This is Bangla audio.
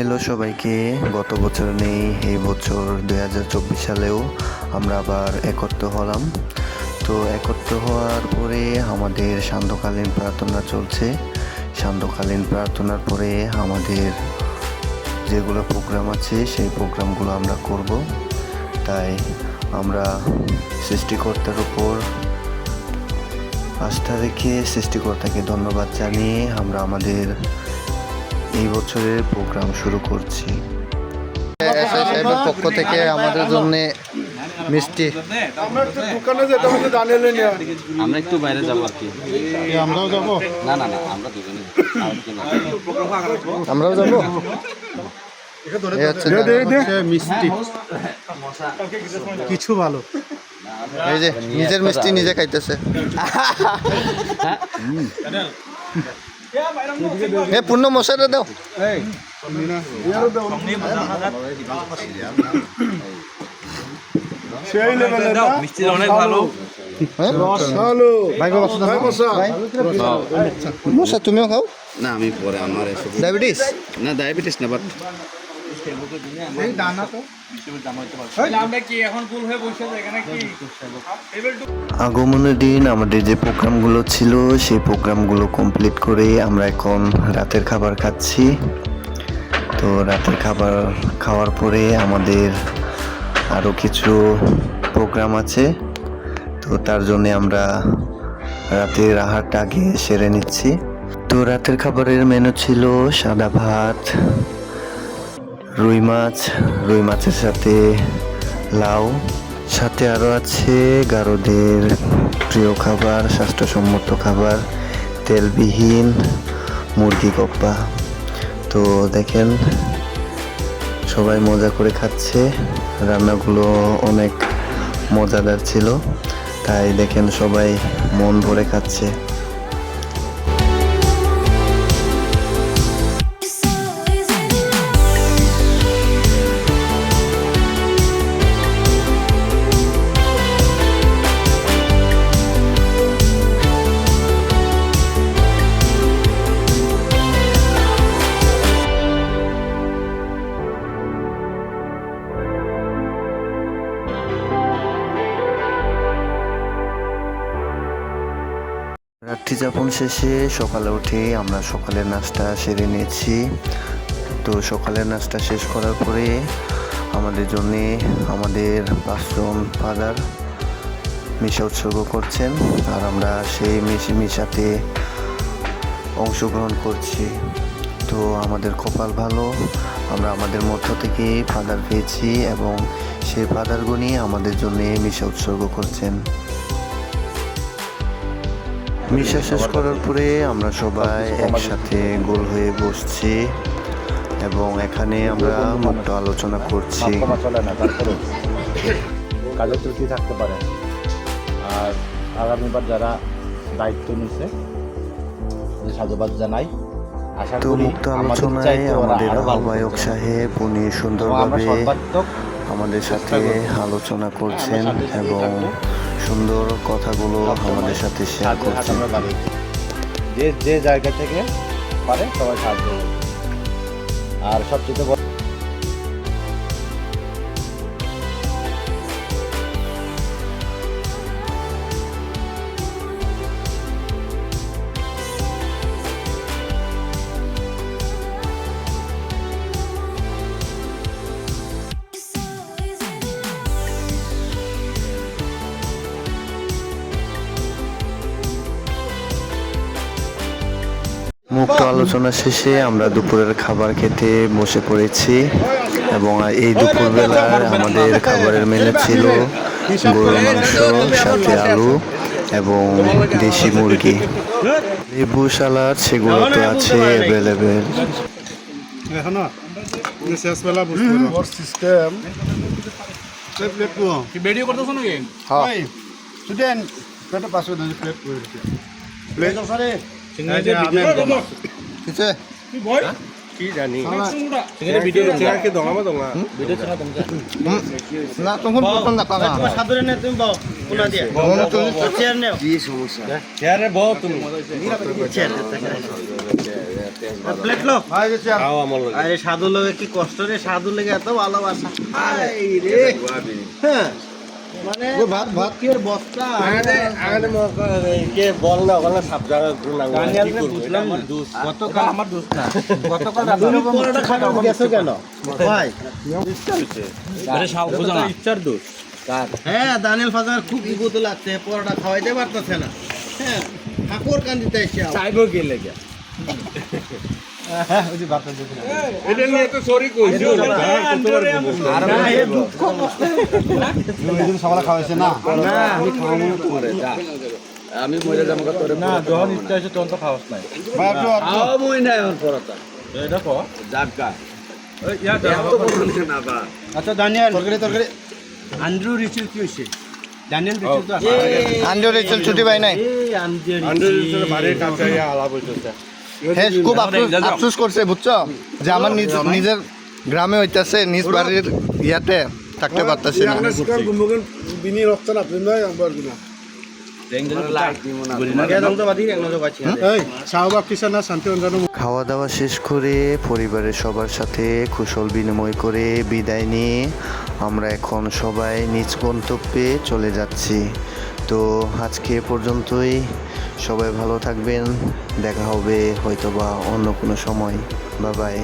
হ্যালো সবাইকে, গত বছর নেই, এই বছর দু হাজার চব্বিশ সালেও আমরা আবার একত্র হলাম। তো একত্র হওয়ার পরে আমাদের সান্ধ্যকালীন প্রার্থনা চলছে। সান্ধ্যকালীন প্রার্থনার পরে আমাদের যেগুলো প্রোগ্রাম আছে, সেই প্রোগ্রামগুলো আমরা করব। তাই আমরা সৃষ্টিকর্তার উপর আস্থা রেখে সৃষ্টিকর্তাকে ধন্যবাদ জানিয়ে আমরা আমাদের এই বছরের প্রোগ্রাম শুরু করছি। সাহেবের পক্ষ থেকে আমাদের জন্য মিষ্টি। আমরা একটু দোকানে যেতে হবে দাঁড়িয়ে নিয়ে আমরা একটু বাইরে যাব আর কি। আমরাও যাব? না না না আমরা দুজনে। আমরাও যাব? মিষ্টি। কিছু ভালো। এই যে নিজের মিষ্টি নিজে খাইতেছে। এ পূর্ণ মশাটা দাও। সেই লেভেলের না? মিষ্টি অনেক ভালো। হ্যাঁ? ভাই বাবা ভাই বসা। মশা তুমিও খাও? না আমি পরে আমার ডায়াবেটিস না ডায়াবেটিস না বাট আগমনের দিন আমাদের যে প্রোগ্রামগুলো ছিল সেই প্রোগ্রামগুলো কমপ্লিট করে আমরা এখন রাতের খাবার খাচ্ছি। তো রাতের খাবার খাওয়ার পরে আমাদের আরও কিছু প্রোগ্রাম আছে। তো তার জন্য আমরা রাতের আহারটা আগে সেরে নিচ্ছি। তো রাতের খাবারের মেনু ছিল সাদা ভাত রুই মাছ, রুই মাছের সাথে লাউ, সাথে আরও আছে গারোদের প্রিয় খাবার, স্বাস্থ্যসম্মত খাবার, তেলবিহীন মুরগি কপ্পা। তো দেখেন, সবাই মজা করে খাচ্ছে। রান্নাগুলো অনেক মজাদার ছিল। তাই দেখেন সবাই মন ভরে খাচ্ছে। যাপন শেষে সকালে উঠে আমরা সকালের নাস্তা সেরে নিয়েছি। তো সকালের নাস্তা শেষ করার পরে আমাদের জন্য আমাদের পাঁচজন ফাদার মিশা উৎসর্গ করছেন আর আমরা সেই মিশি মিশাতে অংশগ্রহণ করছি। তো আমাদের কপাল ভালো, আমরা আমাদের মধ্য থেকে ফাদার পেয়েছি এবং সেই ফাদারগুনি আমাদের জন্য মিশা উৎসর্গ করছেন। মিশা শেষ করার পরে আমরা সবাই একসাথে গোল হয়ে বসছি এবং এখানে আমরা মুক্ত আলোচনা করছি। কাজের ত্রুটি থাকতে পারে। আর আগামীবার যারা দায়িত্ব নিছে সাধুবাদ জানাই তো মুক্ত আমাদের আলোচনায় আমাদের আহ্বায়ক সাহেব উনি সুন্দরভাবে আমাদের সাথে আলোচনা করছেন সাথে সাথে এবং। সুন্দর কথাগুলো আমাদের সাথে শেয়ার করছেন। যে যে জায়গা থেকে পারে সবাই সাহায্য আর সবচেয়ে মুক্ত আলোচনা শেষে আমরা দুপুরের খাবার খেতে বসে পড়েছি এবং এই দুপুরবেলার আমাদের খাবারের মেনু ছিল গরুর মাংস সাথে আলু এবং দেশি মুরগি। লেবু সালাদ সেগুলো তো আছে অ্যাভেলেবেল প্লেট ভিডিও করতেছ নাকি? হ্যাঁ। স্টুডেন্ট প্লেট পাসে দাও প্লেট করে না তুমি প্লেট লো। ভাই গেছে আর আরে সাধু লোকে কি কষ্ট রে? সাধু লেগে এত ভালোবাসা। আরে। রে। হ্যাঁ। মানে ভাত ভাত। কি বস্তা। কে বল না ওখানে সাপ জায়গা দানিয়াল বুঝলাম না। গতকাল আমার দোষ না। গতকাল তুমি পরোটা খাবে গেছো কেন? ভাই। ইচ্ছার দোষ। হ্যাঁ দানিয়াল ফাজার খুব ইগোতে লাগছে পরোটা খাওয়াইতে পারতেছে না। হ্যাঁ ঠাকুর কান্দিতে এসে চাইব কে লেগে? এটা নিয়ে তো সরি কইছি সকালে খাওয়াইছে না আমি মরে যাব তোরে না যখন ইচ্ছা হয়েছে তখন তো খাওয়াস নাই মই নাই আমার পরতা ইয়া বা আচ্ছা দানিয়াল তরকারি তরকারি আন্দ্রু রিচুয়াল কি হয়েছে দানিয়াল রিচুয়াল তো আন্ডার রিচুয়াল ছুটি পাই নাই। আন্দ্রু আন্ডার বাড়ির কাছে আলাপ হইতেছে হ্যাঁ খুব আফসোস আফসোস করছে বুঝছ? যে আমার নিজের গ্রামে হইতাছে নিজ বাড়ির ইয়াতে থাকতে পারতাছি না। বিনি নয় আমার খাওয়া দাওয়া শেষ করে পরিবারের সবার সাথে কুশল বিনিময় করে বিদায় নিয়ে আমরা এখন সবাই নিজ গন্তব্যে চলে যাচ্ছি। তো আজকে পর্যন্তই। সবাই ভালো থাকবেন। দেখা হবে হয়তোবা অন্য কোনো সময়। বা বাই